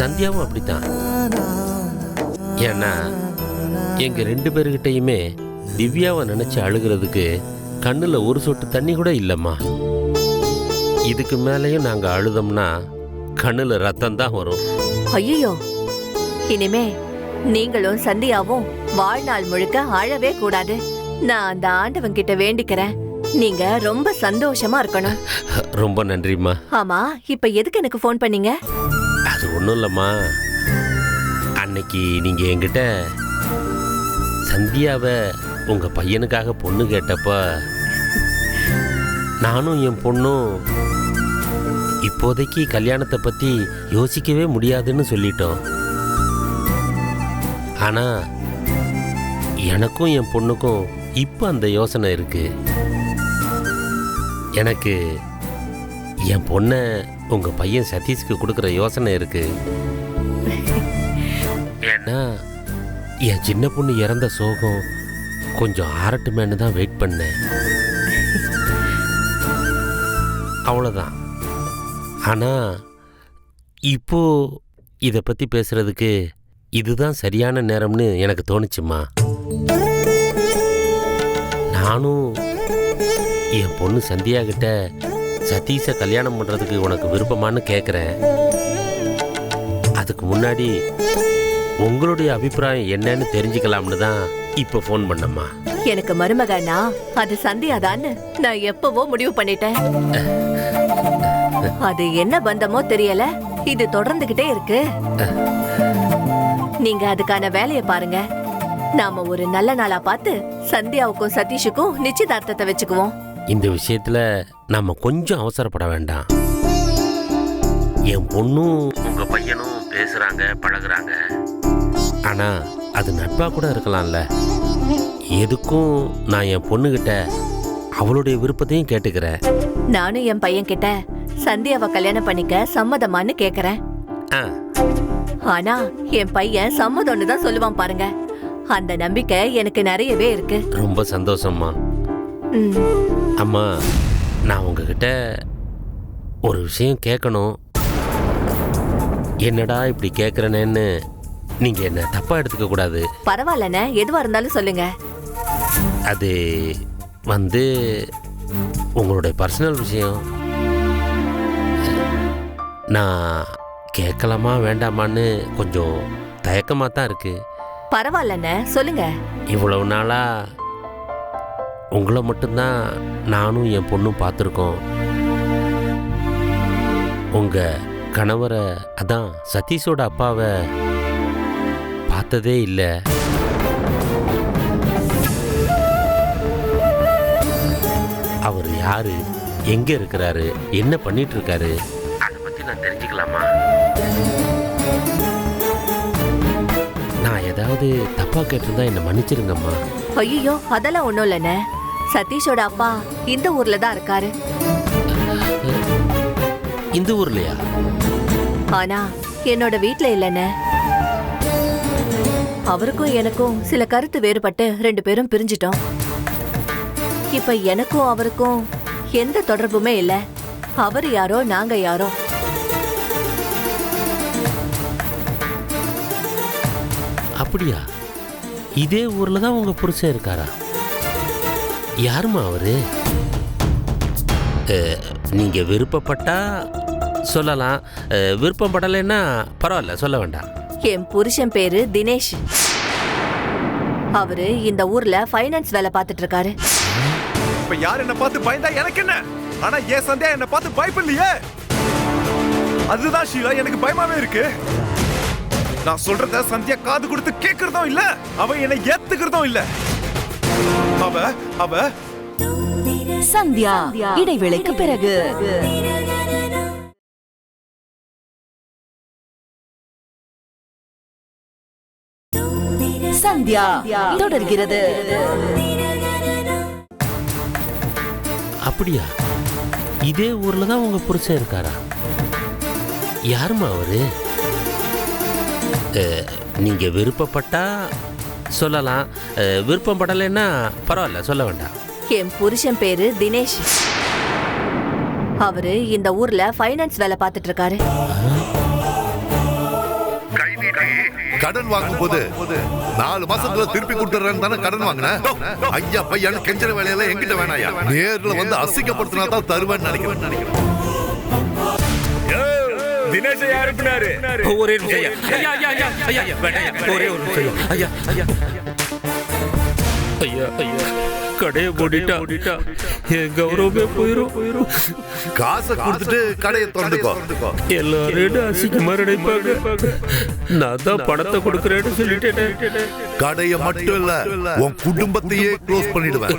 சந்தியாவும் அப்படித்தான். ஏன்னா எங்க ரெண்டு பேர்கிட்டயுமே திவ்யாவை நினைச்சு அழுகிறதுக்கு கண்ணுல ஒரு சொட்டு தண்ணி கூட இல்லைம்மா. இதுக்கு மேலேயும் நாங்க அழுதோம்னா கண்ணுல ரத்தம் தான் வரும். ஐயோ இனிமே நீங்களும் சந்தியாவும் வாழ்நாள் முழுக்க அழவே கூடாது. நான் அந்த ஆண்டவன் கிட்ட வேண்டிக்கிறேன். நீங்க ரொம்ப சந்தோஷமா இருக்கணும். ரொம்ப நன்றிம்மா. ஆமா இப்ப எதுக்கு எனக்கு ஃபோன் பண்ணீங்க? ஒன்றும் இல்லைம்மா. அன்னைக்கு நீங்கள் என்கிட்ட சந்தியாவை உங்கள் பையனுக்காக பொண்ணு கேட்டப்ப நானும் என் பொண்ணும் இப்போதைக்கு கல்யாணத்தை பற்றி யோசிக்கவே முடியாதுன்னு சொல்லிட்டோம். ஆனால் எனக்கும் என் பொண்ணுக்கும் இப்போ அந்த யோசனை இருக்குது எனக்கு என் பொண்ணை உங்கள் பையன் சதீஷ்க்கு கொடுக்குற யோசனை இருக்கு. ஏன்னா என் சின்ன பொண்ணு இறந்த சோகம் கொஞ்சம் ஆரட்டுமேனு தான் வெயிட் பண்ணேன். அவ்வளோதான் ஆனால் இப்போ இதை பற்றி பேசுகிறதுக்கு இதுதான் சரியான நேரம்னு எனக்கு தோணுச்சுமா. நானும் என் பொண்ணு சந்தியா கிட்ட சதீஷை கல்யாணம் பண்ணுறதுக்கு உனக்கு விருப்பமான்னு கேட்குறேன் அதுக்கு முன்னாடி உங்களுடைய அபிப்பிராயம் என்னன்னு தெரிஞ்சுக்கலாம்னு தான் இப்போ ஃபோன் பண்ணம்மா. எனக்கு மருமகனா அது சந்தியாதான்னு நான் எப்பவோ முடிவு பண்ணிட்டேன். அது என்ன பந்தமோ தெரியல இது தொடர்ந்துகிட்டே இருக்கு. நீங்க அதுக்கான வேலையை பாருங்க. நாம ஒரு நல்ல நாளா பார்த்து சந்தியாவுக்கும் சதீஷுக்கும் நிச்சயதார்த்தத்தை வச்சுக்குவோம். இந்த விஷயத்துல நம்ம கொஞ்சம் அவசரப்பட வேண்டாம். என் பொண்ணும் உங்க பையனும் பேசுறாங்க பழகுறாங்க. ஆனா அது நட்பா கூட இருக்கலாம்ல. எதுக்கும் நான் என் பொண்ணுகிட்ட அவளுடைய விருப்பத்தையும் கேட்டுக்கிறேன். நானும் என் பையன் கிட்ட சந்தியாவை கல்யாணம் பண்ணிக்க சம்மதமான்னு கேக்குறேன். ஆனா என் பையன் சம்மதம்னு தான் சொல்லுவான் பாருங்க. அந்த நம்பிக்கை எனக்கு நிறையவே இருக்கு. ரொம்ப சந்தோஷம்மா. அம்மா நான் உங்ககிட்ட ஒரு விஷயம் கேட்கணும். என்னடா இப்படி கேட்குறனேன்னு நீங்கள் என்ன தப்பாக எடுத்துக்க கூடாது? பரவாயில்லண்ணே எதுவா இருந்தாலும் சொல்லுங்க. அது வந்து உங்களுடைய பர்சனல் விஷயம். நான் கேட்கலாமா வேண்டாமான்னு கொஞ்சம் தயக்கமாக தான் இருக்குது பரவாயில்லண்ணே சொல்லுங்க. இவ்வளவு நாளாக உங்களை மட்டும்தான் நானும் என் பொண்ணும் பார்த்துருக்கோம். உங்கள் கணவரை அதான் சதீஷோட அப்பாவை பார்த்ததே இல்லை. அவர் யாரு? எங்க இருக்கிறாரு? என்ன பண்ணிட்டு இருக்காரு அதை பத்தி நான் தெரிஞ்சுக்கலாமா? நான் ஏதாவது தப்பா கேட்டிருந்தா என்னை மன்னிச்சிருங்கம்மா. ஐயோ அதெல்லாம் ஒன்றும் இல்லைண்ணே. சதீஷோட அப்பா இந்த ஊர்ல தான் இருக்காரு. இந்த ஊர்லயா? ஆனா என்னோட வீட்ல இல்லண்ணே அவருக்கும் எனக்கும் சில கருத்து வேறுபட்டு ரெண்டு பேரும் பிரிஞ்சிட்டோம். இப்ப எனக்கும் அவருக்கும் எந்த தொடர்புமே இல்ல. அவர் யாரோ நாங்க யாரோ. அப்படியா? இதே ஊர்ல தான் உங்க புருஷன் இருக்காரா? யாருமா அவரு? அஹ், நீங்க விருப்பப்பட்டா சொல்லலாம். விருப்பம் படலைன்னா பரவாயில்ல சொல்ல வேண்டாம். என் புருஷன் பேரு தினேஷ். அவரு இந்த ஊர்ல ஃபைனான்ஸ் வேலை பார்த்துட்டு இருக்காரு இப்ப யார் என்ன பார்த்து பயந்தா எனக்கு என்ன? ஆனா ஏன் சந்தியா என்ன பார்த்து பயப்படலையே? அதுதான் ஷீலா எனக்கு பயமாவே இருக்கு. நான் சொல்றத சந்தியா காது கொடுத்து கேக்குறதும் இல்ல அவ என்னை ஏத்துக்கிறதும் இல்ல. அவ அவ. சந்தியா இடைவேளைக்கு பிறகு. சந்தியா தொடர்கிறது. அப்படியா? இதே ஊர்ல தான் உங்க புருஷன் இருக்காரா? யாருமா அவரு? நீங்க விருப்பப்பட்டா சொல்லலாம். விருப்பம் படலைன்னா பரவாயில்ல சொல்ல வேண்டாம். என் புருஷன் பேரு தினேஷ். அவரு இந்த ஊர்ல ஃபைனான்ஸ் வேலை பார்த்துட்டு இருக்காரு கடன் வாங்கும் போது நாலு மாசத்துல திருப்பி கொடுத்துறேன்னு தானே கடன் வாங்கின? ஐயா பையன் கெஞ்சற வேலையெல்லாம் என்கிட்ட வேணாயா? நேர்ல வந்து அசிங்கப்படுத்தினா தான் தருவேன்னு நினைக்கிறேன் நினைக்கிறேன். தினேஷ் ஒரே ஐயா. ஐயா, ஐயா, ஐயா. ஒரே ஒரு நிமிஷம். ஐயா, ஐயா. ஐயா, ஐயா, கடையை மூடிட்டா என் கௌரவமே போயிரும் போயிரும் காசை கொடுத்துட்டு கடையை திறந்துக்கோ எல்லாரும் அசிங்கமா நினைப்பாங்க நான் தான் பணத்தை கொடுக்கறேன்னு சொல்லிட்டேனே கடையை மட்டும் இல்ல உன் குடும்பத்தையே க்ளோஸ் பண்ணிடுவேன்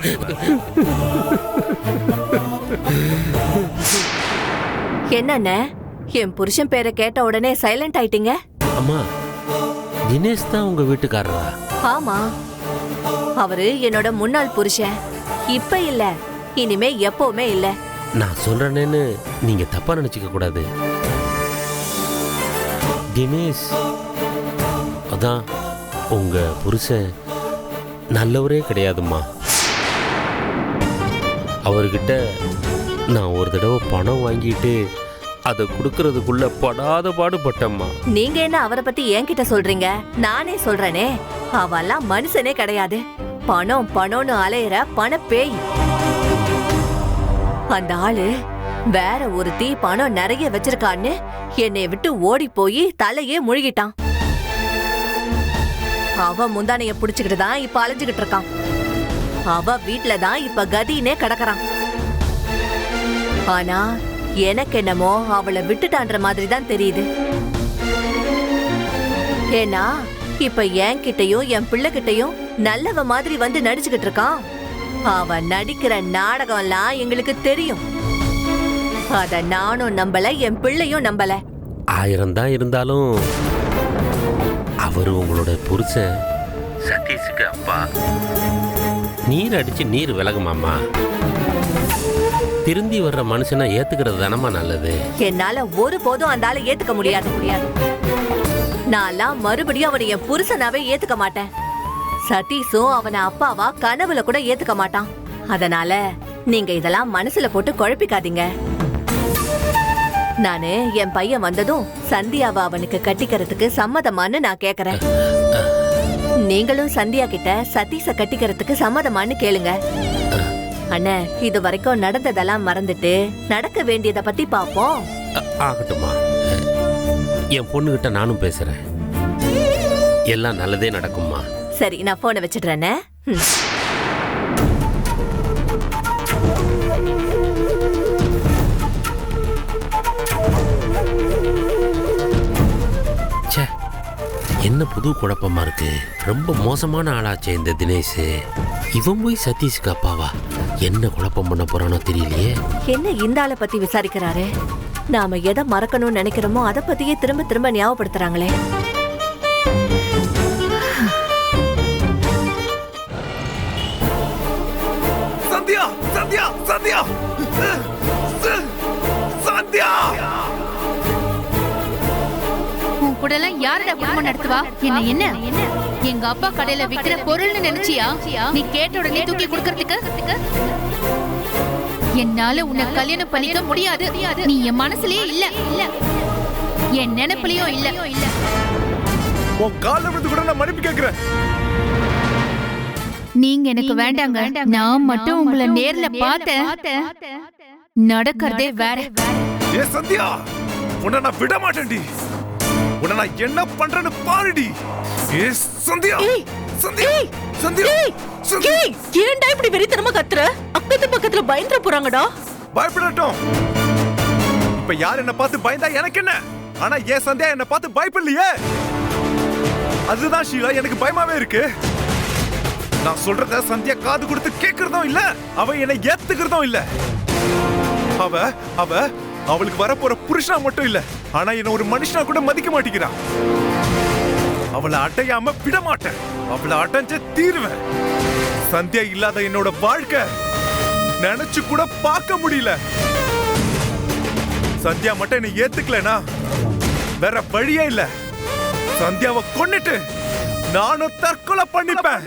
என்னண்ணே என் புருஷன் பேரை கேட்ட உடனே சைலண்ட் ஆயிட்டீங்க? அம்மா தினேஷ் தான் உங்க வீட்டுக்காரரா? ஆமா. அவரு என்னோட முன்னாள் புருஷன். இப்ப இல்ல. இனிமே எப்பவுமே இல்ல. நான் சொல்றேனேன்னு நீங்க தப்பா நினைச்சுக்க கூடாது. தினேஷ் அதான் உங்க புருஷன் நல்லவரே கிடையாதும்மா. அவர்கிட்ட நான் ஒரு தடவை பணம் வாங்கிட்டு அதை கொடுக்கறதுக்குள்ள படாத பாடுபட்டம்மா. நீங்க என்ன அவரை பத்தி என்கிட்ட சொல்றீங்க? நானே சொல்றேனே. அவெல்லாம் மனுஷனே கிடையாது. பணம் பணம்னு அலையிற பண பேய் அந்த ஆளு வேற ஒரு தீ பணம் நிறைய வச்சிருக்கான்னு என்னை விட்டு ஓடி போய் தலையே முழுகிட்டான். அவ முந்தானைய புடிச்சுக்கிட்டு தான் இப்ப அலைஞ்சுகிட்டு இருக்கான். அவ வீட்ல தான் இப்ப கதினே கிடக்குறான். ஆனா எனக்கு என்னமோ அவளை விட்டுட்டான்ற மாதிரி தான் தெரியுது. ஏன்னா இப்ப என் கிட்டயும் என் பிள்ளை கிட்டயும் நல்லவ மாதிரி வந்து நடிச்சுக்கிட்டு இருக்கான். அவன் நடிக்கிற நாடகம்லாம் எங்களுக்கு தெரியும். அத நானும் நம்பல என் பிள்ளையும் நம்பல. ஆயிரம் தான் இருந்தாலும் அவர் உங்களோட புருஷன் சதீஷுக்கு அப்பா. நீர் அடிச்சு நீர் விலகுமாமா திருந்தி வர்ற மனுஷனை ஏத்துக்கிறது தானம்மா நல்லது? என்னால ஒருபோதும் அந்த ஆளை ஏத்துக்க முடியாது. முடியாது. நான்லாம் மறுபடியும் அவனை என் புருஷனாவே ஏத்துக்க மாட்டேன். சதீஷும் அவனை அப்பாவா கனவுல கூட ஏத்துக்க மாட்டான். அதனால நீங்க இதெல்லாம் மனசுல போட்டு குழப்பிக்காதீங்க. நானு என் பையன் வந்ததும் சந்தியாவை அவனுக்கு கட்டிக்கிறதுக்கு சம்மதமான்னு நான் கேக்குறேன். நீங்களும் சந்தியா கிட்ட சதீஷ கட்டிக்கிறதுக்கு சம்மதமான்னு கேளுங்க. அண்ணே இது வரைக்கும் நடந்ததெல்லாம் மறந்துட்டு நடக்க வேண்டியதை பத்தி பாப்போம். அ- ஆகட்டும்மா. என் பொண்ணுகிட்ட நானும் பேசுறேன். எல்லாம் நல்லதே நடக்கும்மா. சரி நான் போனை வச்சிடுறேனே என்ன புது குழப்பமா இருக்கு? ரொம்ப மோசமான ஆளாச்சே இந்த தினேஷ். இவன் போய் சதீஷ்க்கு அப்பாவா? என்ன குழப்பம் பண்ண போறானோ தெரியலையே. என்ன இந்த ஆளை பத்தி விசாரிக்கிறாரு? நாம எதை மறக்கணும்னு நினைக்கிறோமோ அதை பத்தியே திரும்ப திரும்ப ஞாபகப்படுத்துறாங்களே. சந்தியா சந்தியா சந்தியா. எல்லாம் யாரடா குடும்பம் நடத்துவா? என்ன என்ன? எங்க அப்பா கடையில விக்கிற பொருள்னு நினைச்சியா? நீ கேட்ட உடனே தூக்கி கொடுக்கறதுக்கு? என்னால உன்னை கல்யாணம் பண்ணிக்க முடியாது. நீ என் மனசுலயே இல்ல. இல்ல என் நினைப்புலயும் இல்ல. உன் காலில் விழுந்து கூட நான் மன்னிப்பு கேட்கிறேன். நீங்க எனக்கு வேண்டாங்க. நான் மட்டும் உங்களை நேர்ல பார்த்தேன். நடக்கிறதே வேற. ஏ சந்தியா உன்னை நான் விட மாட்டேன்டி. உன்னை நான் என்ன பண்றேன்னு பாருடி. ஏ சந்தியா சந்தியா சந்தியா சந்தியா. ஏன்டா இப்படி வெறித்தனமா கத்துற? அக்கத்து பக்கத்துல பயந்துட போறாங்கடா. பயப்படட்டும். இப்ப யார் என்ன பார்த்து பயந்தா எனக்கு என்ன? ஆனா ஏன் சந்தியா என்ன பார்த்து பயப்படலையே அதுதான் ஷீலா எனக்கு பயமாவே இருக்கு. நான் சொல்றத சந்தியா காது கொடுத்து கேக்குறதும் இல்ல அவ என்னை ஏத்துக்கிறதும் இல்ல. அவ அவ அவளுக்கு வரப்போற புருஷனா மட்டும் இல்ல ஆனா என்ன ஒரு மனுஷனா கூட மதிக்க மாட்டேங்கிறான் அவளை அட்டையாம விட மாட்டேன். அவளை அடைஞ்ச தீருவேன். சந்தியா இல்லாத என்னோட வாழ்க்கை நினைச்சு கூட பார்க்க முடியல. சந்தியா மட்டும் என்னை ஏத்துக்கலனா வேற வழியே இல்ல. சந்தியாவை கொன்னுட்டு நானும் தற்கொலை பண்ணிப்பேன்.